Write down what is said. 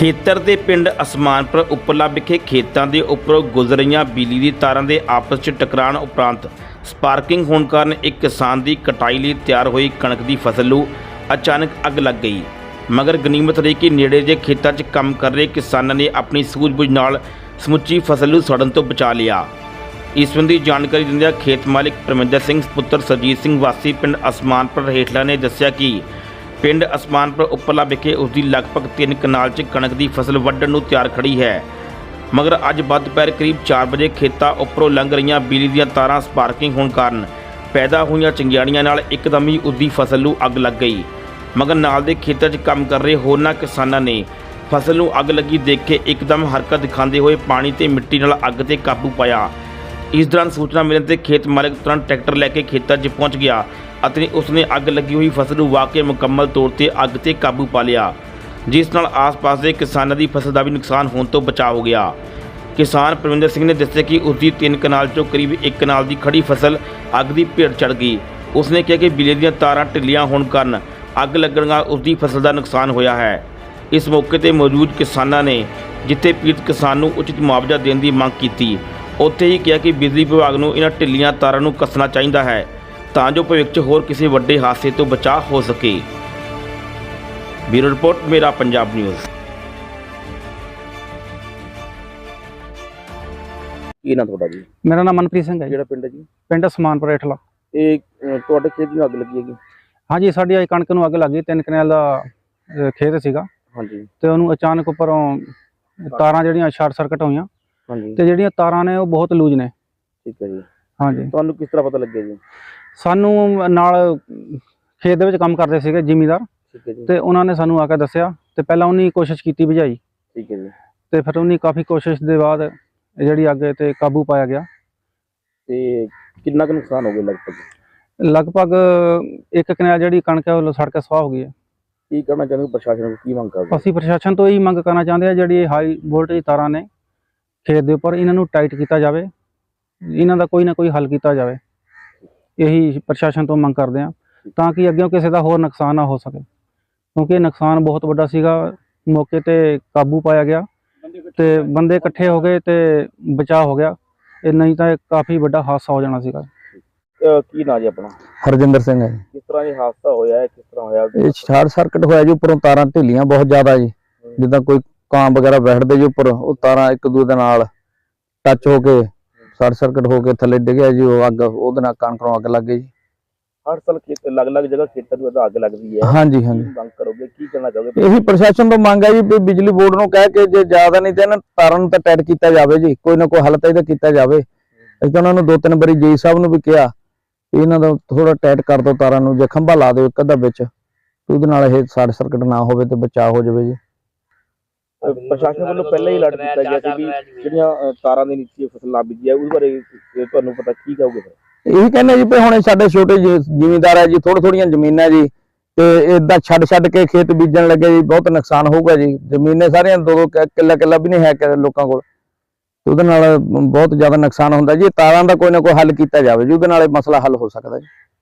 ਖੇਤਰ ਦੇ ਪਿੰਡ ਅਸਮਾਨਪੁਰ ਉੱਪਰਲਾ ਵਿਖੇ ਖੇਤਾਂ ਦੇ ਉੱਪਰੋਂ ਗੁਜ਼ਰ ਰਹੀਆਂ ਬਿਜਲੀ ਦੀ ਤਾਰਾਂ ਦੇ ਆਪਸ 'ਚ ਟਕਰਾਉਣ ਉਪਰੰਤ ਸਪਾਰਕਿੰਗ ਹੋਣ ਕਾਰਨ ਇੱਕ ਕਿਸਾਨ ਦੀ ਕਟਾਈ ਲਈ ਤਿਆਰ ਹੋਈ ਕਣਕ ਦੀ ਫਸਲ ਨੂੰ ਅਚਾਨਕ ਅੱਗ ਲੱਗ ਗਈ। ਮਗਰ ਗਨੀਮਤ ਰਹੀ ਕਿ ਨੇੜੇ ਦੇ ਖੇਤਾਂ 'ਚ ਕੰਮ ਕਰ ਰਹੇ ਕਿਸਾਨਾਂ ਨੇ ਆਪਣੀ ਸੂਝ ਬੂਝ ਨਾਲ ਸਮੁੱਚੀ ਫਸਲ ਨੂੰ ਸੜਨ ਤੋਂ ਬਚਾ ਲਿਆ। ਇਸ ਸੰਬੰਧੀ ਜਾਣਕਾਰੀ ਦਿੰਦਿਆਂ ਖੇਤ ਮਾਲਿਕ ਪਰਮਿੰਦਰ ਸਿੰਘ, ਪੁੱਤਰ ਸਰਜੀਤ ਸਿੰਘ ਵਾਸੀ, ਪਿੰਡ ਅਸਮਾਨਪੁਰ ਹੇਠਲਾ ਨੇ ਦੱਸਿਆ ਕਿ ਪਿੰਡ ਅਸਮਾਨਪੁਰ ਉੱਪਰਲਾ ਵਿਖੇ ਉਸ ਦੀ ਲਗਭਗ 3 ਕਨਾਲ 'ਚ ਕਣਕ ਦੀ ਫਸਲ ਵੱਢਣ ਨੂੰ ਤਿਆਰ ਖੜੀ ਹੈ। ਮਗਰ ਅੱਜ ਵੱਧ ਦੁਪਹਿਰ ਕਰੀਬ 4 ਵਜੇ ਖੇਤਾਂ ਉੱਪਰੋਂ ਲੰਘ ਰਹੀਆਂ ਬਿਜਲੀ ਦੀਆਂ ਤਾਰਾਂ ਸਪਾਰਕਿੰਗ ਹੋਣ ਕਾਰਨ ਪੈਦਾ ਹੋਈਆਂ ਚਿੰਗਿਆੜੀਆਂ ਨਾਲ ਇੱਕਦਮ ਹੀ ਉਸ ਦੀ ਫਸਲ ਨੂੰ ਅੱਗ ਲੱਗ ਗਈ। ਮਗਰ ਨਾਲ ਦੇ ਖੇਤਾਂ 'ਚ ਕੰਮ ਕਰ ਰਹੇ ਹੋਰਨਾਂ ਕਿਸਾਨਾਂ ਨੇ ਫਸਲ ਨੂੰ ਅੱਗ ਲੱਗੀ ਦੇਖ ਕੇ ਇੱਕਦਮ ਹਰਕਤ ਦਿਖਾਉਂਦੇ ਹੋਏ ਪਾਣੀ ਤੇ ਮਿੱਟੀ ਨਾਲ ਅੱਗ ਤੇ ਕਾਬੂ ਪਾਇਆ। ਇਸ ਦੌਰਾਨ ਸੂਚਨਾ ਮਿਲਣ ਤੇ ਖੇਤ ਮਾਲਕ ਤੁਰੰਤ ਟਰੈਕਟਰ ਲੈ ਕੇ ਖੇਤਾਂ 'ਚ ਪਹੁੰਚ ਗਿਆ ਅਤੇ ਉਸਨੇ ਅੱਗ ਲੱਗੀ ਹੋਈ ਫਸਲ ਨੂੰ ਵਾਹ ਕੇ ਮੁਕੰਮਲ ਤੌਰ ਤੇ ਅੱਗ ਤੇ ਕਾਬੂ ਪਾ ਲਿਆ, ਜਿਸ ਨਾਲ ਆਸ-ਪਾਸ ਦੇ ਕਿਸਾਨਾਂ ਦੀ ਫਸਲ ਦਾ ਵੀ ਨੁਕਸਾਨ ਹੋਣ ਤੋਂ ਬਚਾਅ ਹੋ ਗਿਆ। ਕਿਸਾਨ ਪ੍ਰਵਿੰਦਰ ਸਿੰਘ ਨੇ ਦੱਸਿਆ ਕਿ ਉਸ ਦੀ 3 ਕਨਾਲ ਚੋਂ ਕਰੀਬ 1 ਕਨਾਲ ਦੀ ਖੜੀ ਫਸਲ ਅੱਗ ਦੀ ਭੇਟ ਚੜ ਗਈ। ਉਸਨੇ ਕਿਹਾ ਕਿ ਬਿਜਲੀ ਦੀਆਂ ਤਾਰਾਂ ਢਿੱਲੀਆਂ ਹੋਣ ਕਾਰਨ ਅੱਗ ਲੱਗਣ ਨਾਲ ਉਸ ਦੀ ਫਸਲ ਦਾ ਨੁਕਸਾਨ ਹੋਇਆ ਹੈ। ਇਸ ਮੌਕੇ ਤੇ ਮੌਜੂਦ ਕਿਸਾਨਾਂ ਨੇ ਜਿੱਥੇ ਪੀੜਤ ਕਿਸਾਨ ਨੂੰ ਉਚਿਤ ਮੁਆਵਜ਼ਾ ਦੇਣ ਦੀ ਮੰਗ ਕੀਤੀ ਉੱਥੇ ਹੀ ਕਿਹਾ ਕਿ ਬਿਜਲੀ ਵਿਭਾਗ ਨੂੰ ਇਹਨਾਂ ਢਿੱਲੀਆਂ ਤਾਰਾਂ ਨੂੰ ਕੱਸਣਾ ਚਾਹੀਦਾ ਹੈ ਤਾਂ ਜੋ ਭਵਿੱਖ 'ਚ ਹੋਰ ਕਿਸੇ ਵੱਡੇ ਹਾਦਸੇ ਤੋਂ ਬਚਾਅ ਹੋ ਸਕੇ। ਬਿਊਰੋ ਰਿਪੋਰਟ ਮੇਰਾ ਪੰਜਾਬ ਨਿਊਜ਼। ਕੀ ਨਾ ਤੁਹਾਡਾ ਜੀ? ਮੇਰਾ ਨਾਮ ਮਨਪ੍ਰੀਤ ਸਿੰਘ ਹੈ ਜੀ। ਜਿਹੜਾ ਪਿੰਡ ਹੈ ਜੀ? ਪਿੰਡ ਸਮਾਨਪੁਰ ਹੇਠਲਾ। ਇਹ ਅਹ, ਤੁਹਾਡੇ ਖੇਤ ਨੂੰ ਅੱਗ ਲੱਗੀ ਹੈਗੀ ਹਾਂਜੀ ਸਾਡੀ ਅੱਜ ਕਣਕ ਨੂੰ ਅੱਗ ਲੱਗੀ ਤਿੰਨ ਕਨਾਲ ਦਾ ਅਹ, ਖੇਤ ਸੀਗਾ। ਹਾਂਜੀ। ਤੇ ਉਹਨੂੰ ਅਚਾਨਕ ਉੱਪਰੋਂ ਤਾਰਾਂ ਜਿਹੜੀਆਂ ਸ਼ਾਰਟ ਸਰਕਟ ਹੋਈਆਂ ਹਾਂਜੀ। ਤੇ ਜਿਹੜੀਆਂ ਤਾਰਾਂ ਨੇ ਉਹ ਬਹੁਤ ਲੂਜ ਨੇ। ਠੀਕ ਹੈ ਜੀ। ਹਾਂਜੀ। ਤੁਹਾਨੂੰ ਕਿਸ ਤਰ੍ਹਾਂ ਪਤਾ ਲੱਗਿਆ ਜੀ? ਸਾਨੂੰ ਨਾਲ ਖੇਤ ਦੇ ਵਿੱਚ ਕੰਮ ਕਰਦੇ ਸੀਗੇ ਜ਼ਿਮੀਦਾਰ। ਠੀਕ ਹੈ ਜੀ। ਤੇ ਉਹਨਾਂ ਨੇ ਸਾਨੂੰ ਆ ਕੇ ਦੱਸਿਆ ਤੇ ਪਹਿਲਾਂ ਉਹਨੇ ਕੋਸ਼ਿਸ਼ ਕੀਤੀ ਬੁਝਾਈ ਠੀਕ ਹੈ ਜੀ। ਤੇ ਫਿਰ ਉਹਨੇ ਕਾਫੀ ਕੋਸ਼ਿਸ਼ ਦੇ ਬਾਅਦ ਜਿਹੜੀ ਅੱਗ ਤੇ ਕਾਬੂ ਪਾਇਆ ਗਿਆ। ਤੇ ਕਿੰਨਾ ਕੁ ਨੁਕਸਾਨ ਹੋ ਗਿਆ ਲਗਭਗ? ਲਗਭਗ ਇੱਕ ਕਨਾਲ ਜਿਹੜੀ ਕਣਕ ਹੈ ਉਹ ਸੜ ਕੇ ਸਵਾਹ ਹੋ ਗਈ ਹੈ। ਕੀ ਕਰਨਾ ਚਾਹੁੰਦੇ ਪ੍ਰਸ਼ਾਸਨ ਨੂੰ? ਕੀ ਮੰਗ ਕਰਦੇ? ਅਸੀਂ ਪ੍ਰਸ਼ਾਸਨ ਤੋਂ ਇਹੀ ਮੰਗ ਕਰਨਾ ਚਾਹੁੰਦੇ ਆ ਜਿਹੜੀ ਹਾਈ ਵੋਲਟੇਜ ਤਾਰਾਂ ਨੇ ਖੇਤ ਦੇ ਉੱਪਰ ਇਹਨਾਂ ਨੂੰ ਟਾਈਟ ਕੀਤਾ ਜਾਵੇ ਇਹਨਾਂ ਦਾ ਕੋਈ ਨਾ ਕੋਈ ਹੱਲ ਕੀਤਾ ਜਾਵੇ। ਇਹੀ ਪ੍ਰਸ਼ਾਸਨ ਤੋਂ ਮੰਗ ਕਰਦੇ ਆ ਤਾਂ ਕਿ ਅੱਗੇ ਕਿਸੇ ਦਾ ਹੋਰ ਨੁਕਸਾਨ ਨਾ ਹੋ ਸਕੇ। ਕਿਉਂਕਿ ਨੁਕਸਾਨ ਬਹੁਤ ਵੱਡਾ ਸੀਗਾ ਮੌਕੇ ਤੇ ਕਾਬੂ ਪਾਇਆ ਗਿਆ ਤੇ ਬੰਦੇ ਇਕੱਠੇ ਹੋ ਗਏ ਤੇ ਬਚਾਅ ਹੋ ਗਿਆ। ਇਹ ਨਹੀਂ ਤਾਂ ਕਾਫੀ ਵੱਡਾ ਹਾਦਸਾ ਹੋ ਜਾਣਾ ਸੀਗਾ। ਕੀ ਨਾਂ ਜੀ ਆਪਣਾ? ਹਰਜਿੰਦਰ ਸਿੰਘ ਹੈ ਜੀ। ਕਿਸ ਤਰ੍ਹਾਂ ਇਹ ਹਾਦਸਾ ਹੋਇਆ ਹੈ ਕਿਸ ਤਰ੍ਹਾਂ ਹੋਇਆ? ਇਹ ਸ਼ਾਰਟ ਸਰਕਟ ਹੋਇਆ ਜੀ ਉੱਪਰੋਂ ਤਾਰਾਂ ਢਿੱਲੀਆਂ ਬਹੁਤ ਜ਼ਿਆਦਾ ਜੀ। ਜਿੱਦਾਂ ਕੋਈ ਕਾਂ ਵਗੈਰਾ ਬੈਠਦੇ ਜੀ ਉੱਪਰ ਉਹ ਤਾਰਾਂ ਇੱਕ ਦੂਜੇ ਦੇ ਨਾਲ ਟੱਚ ਹੋ ਕੇ ਸ਼ਾਰਟ ਸਰਕਟ ਹੋ ਕੇ ਥੱਲੇ ਡਿੱਗਿਆ ਜੀ ਉਹ ਅੱਗ ਉਹਦੇ ਨਾਲ ਕਣਕ ਅੱਗ ਲੱਗ ਗਈ ਜੀ। ਹਰ ਸਾਲ ਖੇਤ ਅਲੱਗ-ਅਲੱਗ ਜਗ੍ਹਾ ਖੇਤਾਂ ਨੂੰ ਅੱਗ ਲੱਗਦੀ ਹੈ। ਹਾਂਜੀ ਹਾਂਜੀ। ਮੰਗ ਕਰੋਗੇ ਕੀ ਕਹਿਣਾ ਚਾਹੋਗੇ? ਇਹੀ ਪ੍ਰਸ਼ਾਸਨ ਤੋਂ ਮੰਗ ਹੈ ਜੀ ਵੀ ਬਿਜਲੀ ਬੋਰਡ ਨੂੰ ਕਹਿ ਕੇ ਜੇ ਜ਼ਿਆਦਾ ਨਹੀਂ ਤੇ ਇਹਨਾਂ ਤਾਰਾਂ ਨੂੰ ਤਾਂ ਟੈਟ ਕੀਤਾ ਜਾਵੇ ਜੀ ਕੋਈ ਨਾ ਕੋਈ ਹੱਲ ਤਾਂ ਇਹਦਾ ਕੀਤਾ ਜਾਵੇ। ਅਸੀਂ ਤਾਂ ਉਹਨਾਂ ਨੂੰ ਦੋ ਤਿੰਨ ਵਾਰੀ ਜੀ ਸਾਹਿਬ ਨੂੰ ਵੀ ਕਿਹਾ ਇਹਨਾਂ ਦਾ ਥੋੜਾ ਟੈਟ ਕਰ ਦਿਓ ਤਾਰਾਂ ਨੂੰ ਜੇ ਖੰਭਾ ਲਾ ਦਿਓ ਇੱਕ ਅੱਧਾ ਵਿੱਚ ਉਹਦੇ ਨਾਲ ਇਹ ਸ਼ਾਰਟ ਸਰਕਟ ਨਾ ਹੋਵੇ ਤੇ ਬਚਾਅ ਹੋ ਜਾਵੇ ਜੀ। ਪ੍ਰਸ਼ਾਸਨ ਵੱਲੋਂ ਪਹਿਲਾਂ ਹੀ ਅਲਰਟ ਕੀਤਾ ਗਿਆ ਸੀ ਵੀ ਜਿਹੜੀਆਂ ਤਾਰਾਂ ਦੇ ਨੀਚੇ ਫਸਲ ਲੱਗ ਗਈ ਹੈ ਉਸ ਬਾਰੇ ਤੁਹਾਨੂੰ ਪਤਾ ਕੀ ਕਹੋਗੇ ਫਿਰ? ਇਹੀ ਕਹਿੰਦੇ ਜੀ ਵੀ ਹੁਣ ਸਾਡੇ ਛੋਟੇ ਜ਼ਿਮੀਂਦਾਰ ਹੈ ਜੀ ਥੋੜੀ ਥੋੜੀਆਂ ਜ਼ਮੀਨਾਂ ਜੀ ਤੇ ਇਦਾਂ ਛੱਡ ਛੱਡ ਕੇ ਖੇਤ ਬੀਜਣ ਲੱਗੇ ਜੀ ਬਹੁਤ ਨੁਕਸਾਨ ਹੋਊਗਾ ਜੀ। ਜ਼ਮੀਨਾਂ ਸਾਰੀਆਂ ਦੋ ਦੋ ਕਿੱਲਾ ਕਿੱਲਾ ਵੀ ਨਹੀਂ ਹੈ ਲੋਕਾਂ ਕੋਲ। ਤੇ ਉਹਦੇ ਨਾਲ ਬਹੁਤ ਜ਼ਿਆਦਾ ਨੁਕਸਾਨ ਹੁੰਦਾ ਜੀ। ਇਹ ਤਾਰਾਂ ਦਾ ਕੋਈ ਨਾ ਕੋਈ ਹੱਲ ਕੀਤਾ ਜਾਵੇ ਜੀ ਉਹਦੇ ਨਾਲ ਇਹ ਮਸਲਾ ਹੱਲ ਹੋ ਸਕਦਾ ਜੀ।